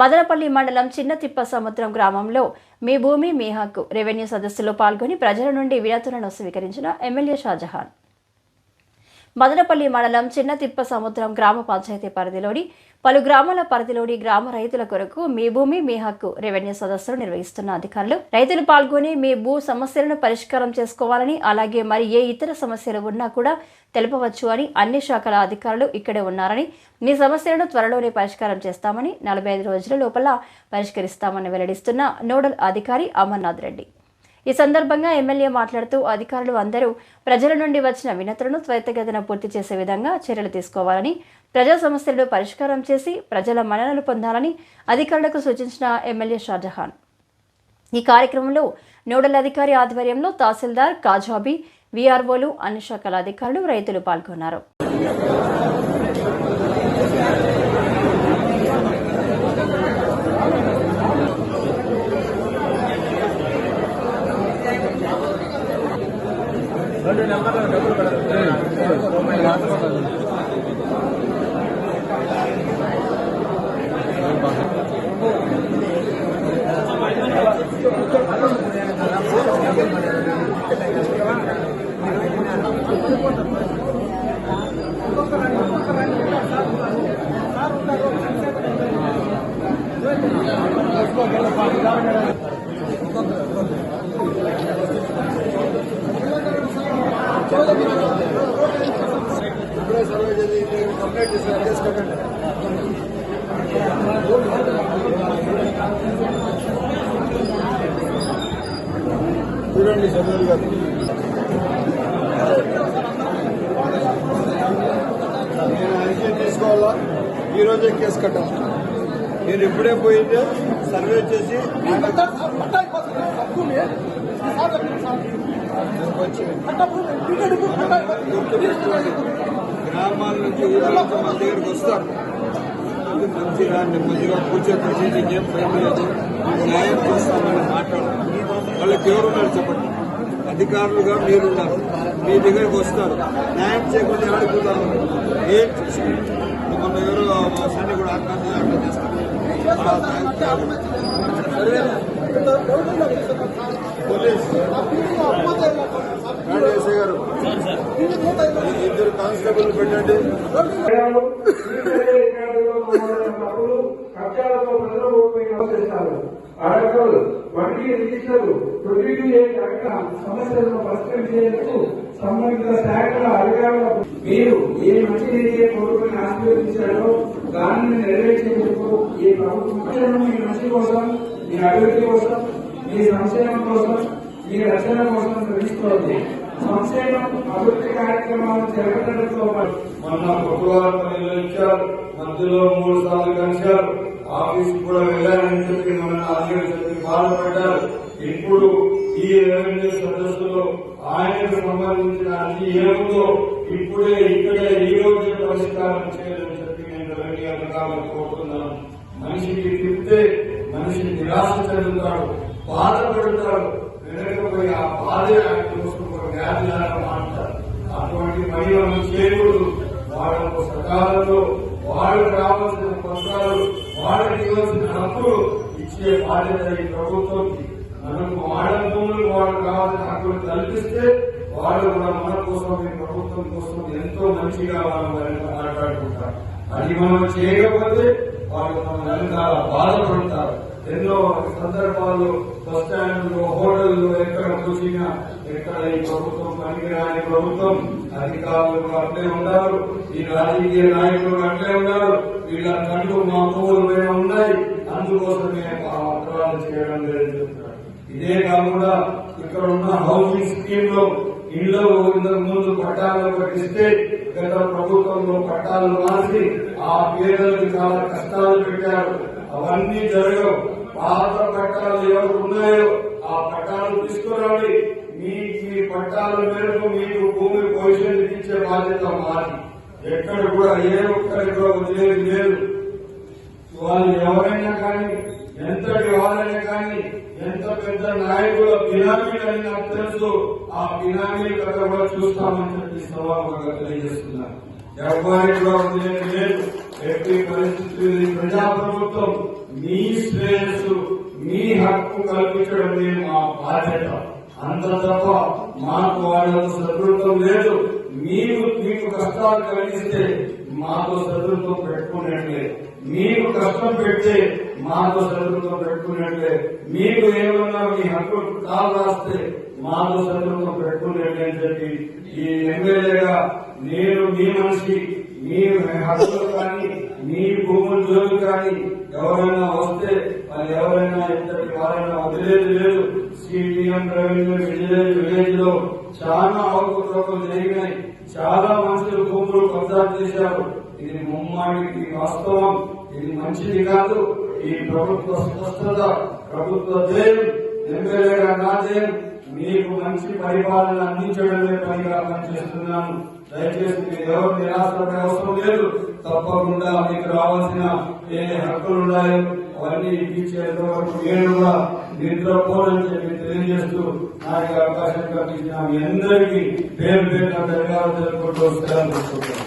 మదనపల్లి మండలం చిన్నతిప్ప సముద్రం గ్రామంలో మీ భూమి మీ హక్కు రెవెన్యూ సదస్సులో పాల్గొని ప్రజల నుండి వినతులను స్వీకరించిన ఎమ్మెల్యే షాజహాన్. మదనపల్లి మండలం చిన్న తిప్ప సముద్రం గ్రామ పంచాయతీ పరిధిలోని పలు గ్రామాల పరిధిలోని గ్రామ రైతుల కొరకు మీ భూమి మీ హక్కు రెవెన్యూ సదస్సులు నిర్వహిస్తున్న అధికారులు. రైతులు పాల్గొని మీ భూ సమస్యలను పరిష్కారం చేసుకోవాలని అలాగే మరి ఏ ఇతర సమస్యలు ఉన్నా కూడా తెలపవచ్చు అని అన్ని శాఖల అధికారులు ఇక్కడే ఉన్నారని మీ సమస్యలను త్వరలోనే పరిష్కారం చేస్తామని నలభై ఐదు రోజుల లోపల పరిష్కరిస్తామని వెల్లడిస్తున్న నోడల్ అధికారి అమర్నాథ్ రెడ్డి. ఈ సందర్భంగా ఎమ్మెల్యే మాట్లాడుతూ అధికారులు అందరూ ప్రజల నుండి వచ్చిన వినతులను త్వరితగతిన పూర్తి చేసే విధంగా చర్యలు తీసుకోవాలని ప్రజా సమస్యలను పరిష్కారం చేసి ప్రజల మన్ననలు పొందాలని అధికారులకు సూచించిన ఎమ్మెల్యే షాజహాన్. ఈ కార్యక్రమంలో నోడల్ అధికారి ఆధ్వర్యంలో తహసీల్దార్ కాజాబీ వీఆర్ఓలు అన్ని శాఖల అధికారులు రైతులు పాల్గొన్నారు. చూడండి చంద్రుడు గారు నేను యాక్షన్ తీసుకోవాలా ఈ రోజే కేసు కట్టాను నేను ఇప్పుడే పోయింటే సర్వే చేసి గ్రామాల నుంచి ఊళ్ళ మన దగ్గరికి వస్తారు. మంచిగా నెమ్మదిగా కూర్చోపెట్టి ఏం భయం లేదు. న్యాయం చేస్తామని మాట్లాడారు వాళ్ళకి ఎవరున్నారు చెప్పండి? అధికారులుగా మీరున్నారు మీ దగ్గరికి వస్తారు. న్యాయం చేయకుండా ఆడుకుంటారు ఏం చేసి మొన్న ఎవరు సన్ని కూడా ఆత్మహత్య చేస్తారు ఇద్దరు కానిస్టేబుల్ పెట్టండి అడగలు వడ్డీ రిజిస్టర్లు ప్రొడ్యూస్ చేయ సమస్యలను పరిష్కరించేందుకు సంబంధిత శాఖల మీరు ఏ మంచి కోరుకుని ఆశీర్వదించారో దానిని నెరవేర్చేందుకు ఈ ప్రభుత్వం మీ మంచి కోసం మీ అభివృద్ధి కోసం మీ సంక్షేమం కోసం మీ రక్షణ కోసం తెలుసుకోవాలి సంక్షేమం అభివృద్ధి కార్యక్రమాలను జరగడంతో పాటు మొన్న కొట్టువారు ఇచ్చారు. మధ్యలో మూడు సార్లు కలిశారు. ఆఫీస్ కూడా వెళ్ళారని చెప్పి మన ఆశయం బాధపడ్డారు ఇప్పుడు ఈ రెవెన్యూ సదస్సులో ఆయనకు సంబంధించిన అన్ని ఏముందో ఇప్పుడే ఇక్కడే ఈ రోజు పరిష్కారం చేయలేదు. చెప్పి కోరుతున్నాను. మనిషికి చెప్తే మనిషిని నిరాశ చెందుతాడు బాధపడతాడు. వెనకపోయి ఆ బాధే ఆయన కోసం ఒక వ్యాధి లాగా మారుతాడు. అటువంటి మహిళలను చేయకూడదు. వాళ్ళకు సకాలంలో వాళ్ళకు రావాల్సిన పత్రాలు వాళ్ళకి ఇవ్వాల్సిన హక్కులు ఇచ్చే బాధ్యత ఈ ప్రభుత్వంకి. మనకు వాళ్ళ భూములు వాళ్ళకు కావాల్సిన హక్కులు కల్పిస్తే వాళ్ళు కూడా మన కోసం ఈ ప్రభుత్వం కోసం ఎంతో మంచిగా మనం మాట్లాడుకుంటారు అది మనం చేయకపోతే వాళ్ళు మన బాధపడతారు ఎన్నో సందర్భాల్లో బస్ స్టాండ్లు హోటళ్ళు ఎక్కడ చూసినా ఎక్కడ ఈ ప్రభుత్వం పనికిరాని ప్రభుత్వం అధికారులు అట్లే ఉన్నారు ఈ రాజకీయ నాయకులు అట్లే ఉన్నారు వీళ్ళ కళ్ళు మా పువ్వుల మీద ఉన్నాయి అందుకోసమే ఆ అక్రమాలు చేయడం లేదు ఇదే కాకుండా ఇక్కడ ఉన్న హౌసింగ్ స్కీమ్లో ఇళ్ళు ఇంతకు ముందు పట్టాలు ఇస్తే గత ప్రభుత్వంలో పట్టాలు మార్చి ఆ పేదలకు చాలా కష్టాలు పెట్టారు. అవన్నీ జరగవు. పాత పట్టాలు ఎవరు ఉన్నాయో ఆ పట్టాలు తీసుకురండి. మీకు మీ పట్టాల మేరకు మీకు భూమి పొజిషన్ ఇచ్చే బాధ్యత మాది. ఎక్కడ కూడా ఏ ఒక్కరికి వదిలేదు లేదు. వాళ్ళు ఎవరైనా కానీ ఎంతటి వాళ్ళైనా కానీ ఎంత పెద్ద నాయకుల బినామీలు అని నాకు తెలుసు ఆ బినామీల కథ కూడా చూస్తామని చెప్పి సభాముఖంగా తెలియజేస్తున్నారు ఎవరికి కూడా వదిలేదు లేదు. ఎట్టి పరిస్థితులు ఇది ప్రజాప్రభుత్వం మీ శ్రేయస్సు మీ హక్కు కల్పించడమే మా బాధ్యత. అంత తప్ప మాకు వాళ్ళకు శత్రుత్వం లేదు. మీకు మీకు కష్టాలు కలిగిస్తే మాతో శత్రుత్వం పెట్టుకున్నట్లే మీ కష్టం పెడితే మాతో శత్రుత్వం పెట్టుకున్నట్లే మీకు ఏమన్నా మీ హక్కు కాలు రాస్తే మాతో శత్రుత్వం పెట్టుకున్నట్లే అని చెప్పి ఈ ఎమ్మెల్యేగా నేను మీ మనిషి మీ హక్కులు కానీ మీ భూముల జోలు కానీ ఎవరైనా వస్తే వాళ్ళు ఎవరైనా ఇంతటి వారైనా వదిలేదు లేదు. సిపిఎం రెవెన్యూ విలేజ్ విలేజ్లో చాలా అవకతవకలు జరిగినాయి. చాలా మనుషులు భూములు కబ్జా చేశారు. ఇది ముమ్మాడికి వాస్తవం. ఇది మంచిది కాదు. ఈ ప్రభుత్వ స్పష్టత ప్రభుత్వ జయం ఎమ్మెల్యేగా నా ధ్యేయం మీకు మంచి పరిపాలన అందించడమే పనిగా పనిచేస్తున్నాను దయచేసి మీరు ఎవరు నిరాశపడే అవసరం లేదు. తప్పకుండా మీకు రావాల్సిన ఏ హక్కులు ఉన్నాయో అవన్నీ ఇప్పించేంత వరకు నేను కూడా నిద్రపోనని చెప్పి తెలియజేస్తూ నాకు అవకాశం కల్పించిన మీ అందరికీ పేరు పేరు ధన్యవాదాలు తెలుపుకుంటూ సెలవు